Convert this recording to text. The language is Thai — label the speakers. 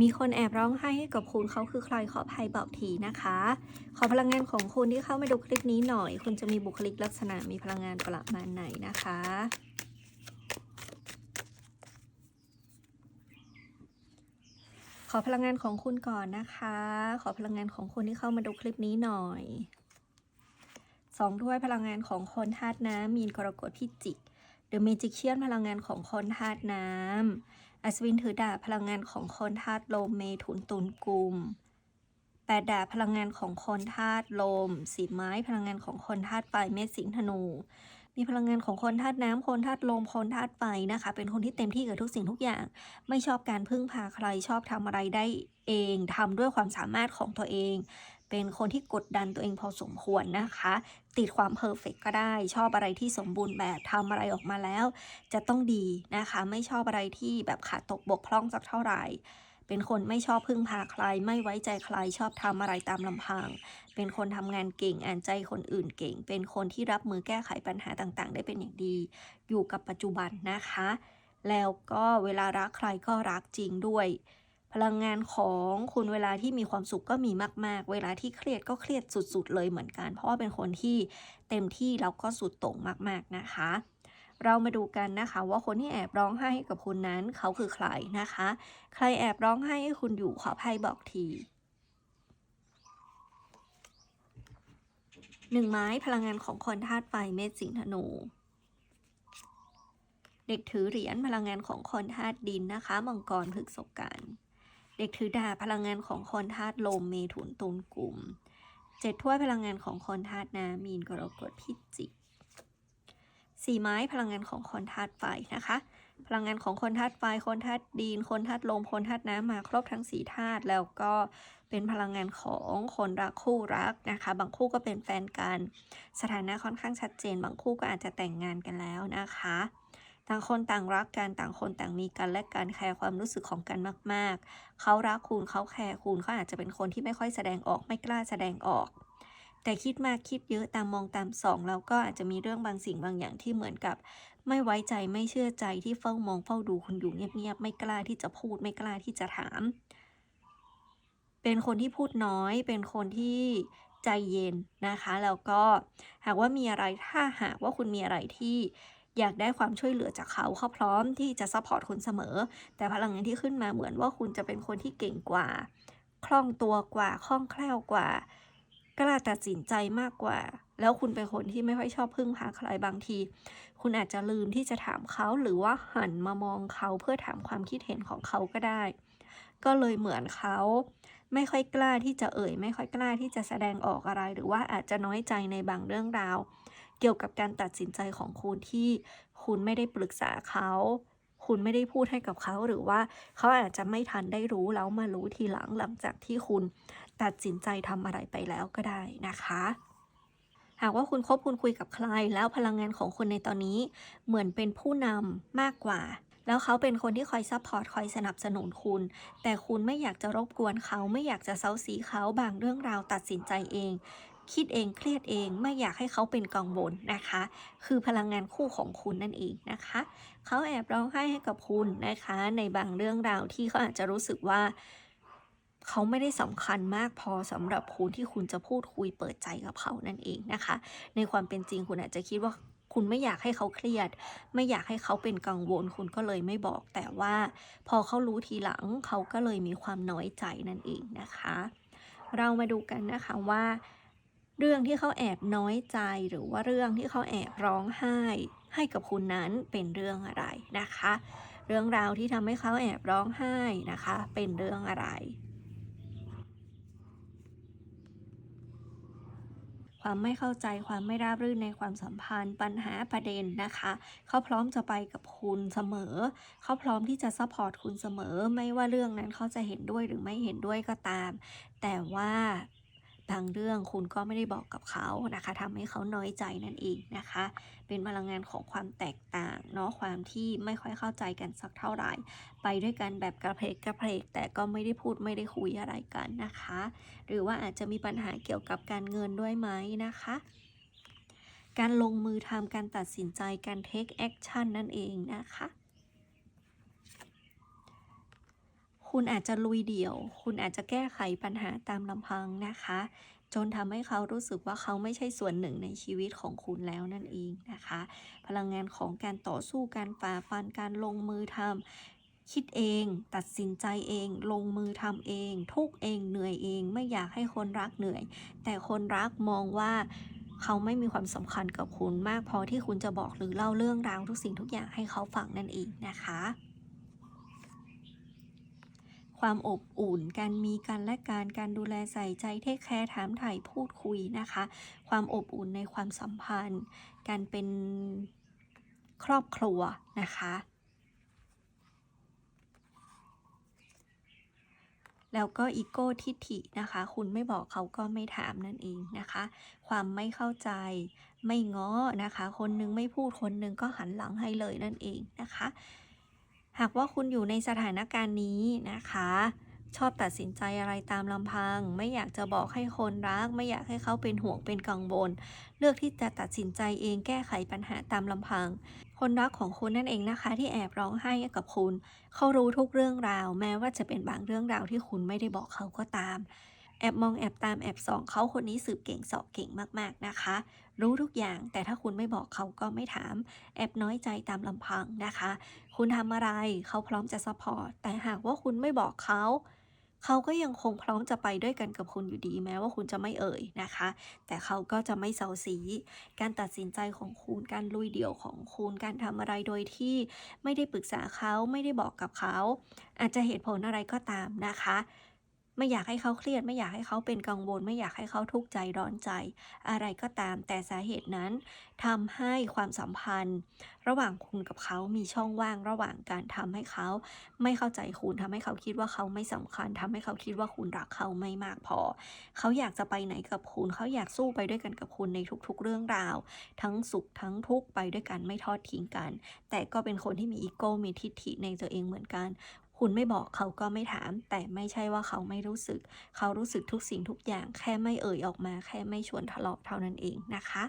Speaker 1: มีคนแอบร้องไห้ให้กับคุณเขาคือใครขอภัยบอกทีนะคะ ขอพลังงานของคุณที่เข้ามาดูคลิปนี้หน่อย คุณจะมีบุคลิกลักษณะมีพลังงานประมาณไหนนะคะขอพลังงานของคุณก่อนนะคะ ขอพลังงานของคุณที่เข้ามาดูคลิปนี้หน่อย สองถ้วยพลังงานของคนธาตุน้ำมีนกรกฎพิจิก เดอะเมจิเชียนพลังงานของคนธาตุน้ำอัศวินถือดาบพลังงานของคนธาตุลมเมถุนตุลกุมแปดดาบพลังงานของคนธาตุลมสีไม้พลังงานของคนธาตุไฟเมษสิงธนู มีพลังงานของคนธาตุน้ำคนธาตุลมคนธาตุไฟนะคะ เป็นคนที่เต็มที่กับทุกสิ่งทุกอย่าง ไม่ชอบการพึ่งพาใครชอบทำอะไรได้เองทำด้วยความสามารถของตัวเอง เป็นคนที่กดดันตัวเองพอสมควรนะคะ ติดความเพอร์เฟกก็ได้ ชอบอะไรที่สมบูรณ์แบบทำอะไรออกมาแล้ว จะต้องดีนะคะ ไม่ชอบอะไรที่แบบขาดตกบกพร่องสักเท่าไหร่เป็นคนไม่ชอบพึ่งพาใคร ไม่ไว้ใจใครชอบทำอะไรตามลำพัง เป็นคนทำงานเก่งอ่านใจคนอื่นเก่ง เป็นคนที่รับมือแก้ไขปัญหาต่างๆ ได้เป็นอย่างดี อยู่กับปัจจุบันนะคะ แล้วก็เวลารักใครก็รักจริงด้วย พลังงานของคุณเวลาที่มีความสุขก็มีมาก ๆ เวลาที่เครียดก็เครียดสุด ๆ เลยเหมือนกัน เพราะว่าเป็นคนที่เต็มที่แล้วก็สุดโต่งมาก ๆ นะคะ เรามาดูกันนะคะว่าคนที่แอบร้องไห้ให้กับคุณนั้นเขาคือใครนะคะ ใครแอบร้องไห้ให้คุณอยู่ขอไพ่บอกทีหนึ่งไม้พลังงานของคนธาตุไฟเมษสิงห์ธนู เด็กถือเหรียญพลังงานของคนธาตุดินนะคะ มังกรพฤกษกัน เด็กถือดาบพลังงานของคนธาตุลมเมถุนตุลกลุ่มเจ็ดถ้วยพลังงานของคนธาตุน้ำมีนกรกฎพิจิกสี่ไม้พลังงานของคนธาตุไฟนะคะ พลังงานของคนธาตุไฟคนธาตุดิน คนธาตุลม คนธาตุน้ำมาครบทั้งสี่ธาตุแล้วก็เป็นพลังงานของคนรักคู่รักนะคะ บางคู่ก็เป็นแฟนกัน สถานะค่อนข้างชัดเจน บางคู่ก็อาจจะแต่งงานกันแล้วนะคะ ต่างคนต่างรักกันต่างคนต่างมีกันและการแคร์ความรู้สึกของกันมาก ๆ เขารักคุณเขาแคร์คุณเขาอาจจะเป็นคนที่ไม่ค่อยแสดงออกไม่กล้าแสดงออก แต่คิดมากคิดเยอะตามมองตามสองแล้วก็อาจจะมีเรื่องบางสิ่งบางอย่างที่เหมือนกับ ไม่ไว้ใจไม่เชื่อใจที่เฝ้ามองเฝ้าดูคุณอยู่เงียบๆไม่กล้าที่จะพูดไม่กล้าที่จะถาม เป็นคนที่พูดน้อย เป็นคนที่ใจเย็นนะคะ แล้วก็หากว่ามีอะไรถ้าหากว่าคุณมีอะไรที่ อยากได้ความช่วยเหลือจากเขาเขาพร้อมที่จะซัพพอร์ตคุณเสมอ แต่พลังงานที่ขึ้นมาเหมือนว่าคุณจะเป็นคนที่เก่งกว่า คล่องตัวกว่า คล่องแคล่วกว่ากล้าตัดสินใจมากกว่า แล้วคุณเป็นคนที่ไม่ค่อยชอบพึ่งพาใครบางที คุณอาจจะลืมที่จะถามเขาหรือว่าหันมามองเขาเพื่อถามความคิดเห็นของเขาก็ได้ ก็เลยเหมือนเขาไม่ค่อยกล้าที่จะเอ่ย ไม่ค่อยกล้าที่จะแสดงออกอะไร หรือว่าอาจจะน้อยใจในบางเรื่องราว เกี่ยวกับการตัดสินใจของคุณที่คุณไม่ได้ปรึกษาเขา คุณไม่ได้พูดให้กับเขาหรือว่าเขาอาจจะไม่ทันได้รู้แล้วมารู้ทีหลังหลังจากที่คุณตัดสินใจทำอะไรไปแล้วก็ได้นะคะหากว่าคุณคบคุณคุยกับใคร แล้วพลังงานของคุณในตอนนี้เหมือนเป็นผู้นำมากกว่า แล้วเขาเป็นคนที่คอยซัพพอร์ตคอยสนับสนุนคุณ แต่คุณไม่อยากจะรบกวนเขาไม่อยากจะเซาซีเขาบางเรื่องราวตัดสินใจเอง คิดเองเครียดเองไม่อยากให้เขาเป็นกังวลนะคะ คือพลังงานคู่ของคุณนั่นเองนะคะ เขาแอบร้องไห้ให้กับคุณนะคะ ในบางเรื่องราวที่เขาอาจจะรู้สึกว่าเขาไม่ได้สำคัญมากพอสำหรับคุณที่คุณจะพูดคุยเปิดใจกับเขานั่นเองนะคะ ในความเป็นจริงคุณอาจจะคิดว่าคุณไม่อยากให้เขาเครียด ไม่อยากให้เขาเป็นกังวลคุณก็เลยไม่บอก แต่ว่าพอเขารู้ทีหลังเขาก็เลยมีความน้อยใจนั่นเองนะคะ เรามาดูกันนะคะว่า เรื่องที่เขาแอบน้อยใจหรือว่าเรื่องที่เขาแอบร้องไห้ ให้กับคุณนั้นเป็นเรื่องอะไรนะคะ เรื่องราวที่ทำให้เขาแอบร้องไห้นะคะ เป็นเรื่องอะไร ความไม่เข้าใจความไม่ราบรื่นในความสัมพันธ์ปัญหาประเด็นนะคะ เขาพร้อมจะไปกับคุณเสมอ เขาพร้อมที่จะซัพพอร์ตคุณเสมอ ไม่ว่าเรื่องนั้นเขาจะเห็นด้วยหรือไม่เห็นด้วยก็ตาม แต่ว่า บางเรื่องคุณก็ไม่ได้บอกกับเขานะคะทำให้เขาน้อยใจนั่นเองนะคะ เป็นพลังงานของความแตกต่างเนาะความที่ไม่ค่อยเข้าใจกันสักเท่าไหร่ ไปด้วยกันแบบกระเพกกระเพกแต่ก็ไม่ได้พูดไม่ได้คุยอะไรกันนะคะ หรือว่าอาจจะมีปัญหาเกี่ยวกับการเงินด้วยไหมนะคะการลงมือทำการตัดสินใจการ take action นั่นเองนะคะ คุณอาจจะลุยเดี่ยว คุณอาจจะแก้ไขปัญหาตามลำพังนะคะ จนทำให้เขารู้สึกว่าเขาไม่ใช่ส่วนหนึ่งในชีวิตของคุณแล้วนั่นเองนะคะ พลังงานของการต่อสู้การฝ่าฟันการลงมือทำคิดเอง ตัดสินใจเอง ลงมือทำเอง ทุกเองเหนื่อยเอง ไม่อยากให้คนรักเหนื่อย แต่คนรักมองว่าเขาไม่มีความสำคัญกับคุณมากพอที่คุณจะบอกหรือเล่าเรื่องราวทุกสิ่งทุกอย่างให้เขาฟังนั่นเองนะคะ ความอบอุ่น การมีกันและการการดูแลใส่ใจเทคแคร์ถามถ่ายพูดคุยนะคะ ความอบอุ่นในความสัมพันธ์ การเป็นครอบครัวนะคะแล้วก็อีโก้ทิฐินะคะ คุณไม่บอกเขาก็ไม่ถามนั่นเองนะคะ ความไม่เข้าใจไม่ง้อนะคะ คนนึงไม่พูดคนนึงก็หันหลังให้เลยนั่นเองนะคะ หากว่าคุณอยู่ในสถานการณ์นี้นะคะ ชอบตัดสินใจอะไรตามลำพัง ไม่อยากจะบอกให้คนรัก ไม่อยากให้เขาเป็นห่วงเป็นกังวล เลือกที่จะตัดสินใจเองแก้ไขปัญหาตามลำพัง คนรักของคุณนั่นเองนะคะ ที่แอบร้องไห้กับคุณ เขารู้ทุกเรื่องราว แม้ว่าจะเป็นบางเรื่องราวที่คุณไม่ได้บอกเขาก็ตาม แอบมองแอบตามแอบส่องเขาคนนี้สืบเก่งสอบเก่งมากๆนะคะ รู้ทุกอย่างแต่ถ้าคุณไม่บอกเขาก็ไม่ถาม แอบน้อยใจตามลำพังนะคะ คุณทำอะไรเขาพร้อมจะซัพพอร์ตแต่หากว่าคุณไม่บอกเขาเขาก็ยังคงพร้อมจะไปด้วยกันกับคุณอยู่ดีแม้ว่าคุณจะไม่เอ่ยนะคะ แต่เขาก็จะไม่เซาซี การตัดสินใจของคุณการลุยเดี่ยวของคุณการทำอะไรโดยที่ไม่ได้ปรึกษาเขาไม่ได้บอกกับเขา อาจจะเหตุผลอะไรก็ตามนะคะ ไม่อยากให้เขาเครียด ไม่อยากให้เขาเป็นกังวล ไม่อยากให้เขาทุกข์ใจร้อนใจ อะไรก็ตามแต่สาเหตุนั้นทำให้ความสัมพันธ์ ระหว่างคุณกับเขามีช่องว่างระหว่างการทำให้เขา ไม่เข้าใจคุณทำให้เขาคิดว่าเขาไม่สำคัญทำให้เขาคิดว่าคุณรักเขาไม่มากพอ เขาอยากจะไปไหนกับคุณ เขาอยากสู้ไปด้วยกันกับคุณในทุกๆ เรื่องราว ทั้งสุขทั้งทุกข์ไปด้วยกันไม่ทอดทิ้งกัน แต่ก็เป็นคนที่มีอีโก้มีทิฐิในตัวเองเหมือนกัน คุณไม่บอกเขาก็ไม่ถาม แต่ไม่ใช่ว่าเขาไม่รู้สึก เขารู้สึกทุกสิ่งทุกอย่าง แค่ไม่เอ่ยออกมา แค่ไม่ชวนทะเลาะเท่านั้นเองนะคะ